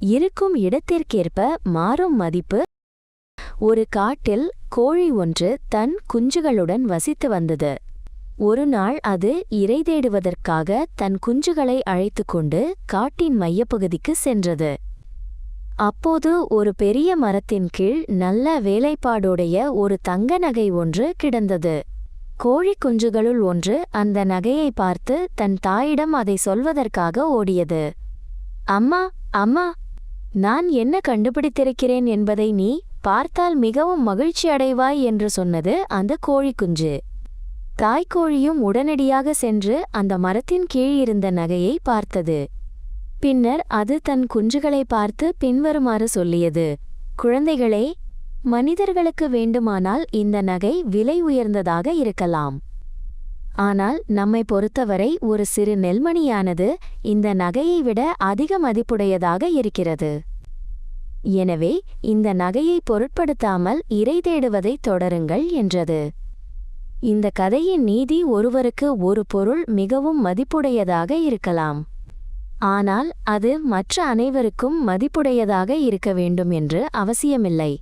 இருக்கும் இடத்திற்கேற்ப மாறும் மதிப்பு. ஒரு காட்டில் கோழி ஒன்று தன் குஞ்சுகளுடன் வசித்து வந்தது. ஒரு நாள் அது இரை தேடுவதற்காக தன் குஞ்சுகளை அழைத்துக் கொண்டு காட்டின் மையப்பகுதிக்கு சென்றது. அப்போது ஒரு பெரிய மரத்தின் கீழ் நல்ல வேலைப்பாடுடைய ஒரு தங்க நகை ஒன்று கிடந்தது. கோழி குஞ்சுகளுள் ஒன்று அந்த நகையை பார்த்து தன் தாயிடம் அதை சொல்வதற்காக ஓடியது. அம்மா அம்மா நான் என்ன கண்டுபிடித்திருக்கிறேன் என்பதை நீ பார்த்தால் மிகவும் மகிழ்ச்சி அடைவாய் என்று சொன்னது அந்த கோழிக்குஞ்சு. தாய்க்கோழியும் உடனடியாக சென்று அந்த மரத்தின் கீழ் இருந்த நகையை பார்த்தது. பின்னர் அது தன் குஞ்சுகளை பார்த்து பின்வருமாறு சொல்லியது குழந்தைகளே மனிதர்களுக்கு வேண்டுமானால் இந்த நகை விலை உயர்ந்ததாக இருக்கலாம். ஆனால் நம்மை பொறுத்தவரை ஒரு சிறு நெல்மணியானது இந்த நகையை விட அதிக மதிப்புடையதாக இருக்கிறது. எனவே இந்த நகையை பொருட்படுத்தாமல் இறை தேடுவதை தொடருங்கள் என்றது. இந்த கதையின் நீதி ஒருவருக்கு ஒரு பொருள் மிகவும் மதிப்புடையதாக இருக்கலாம். ஆனால் அது மற்ற அனைவருக்கும் மதிப்புடையதாக இருக்க வேண்டும் என்று அவசியமில்லை.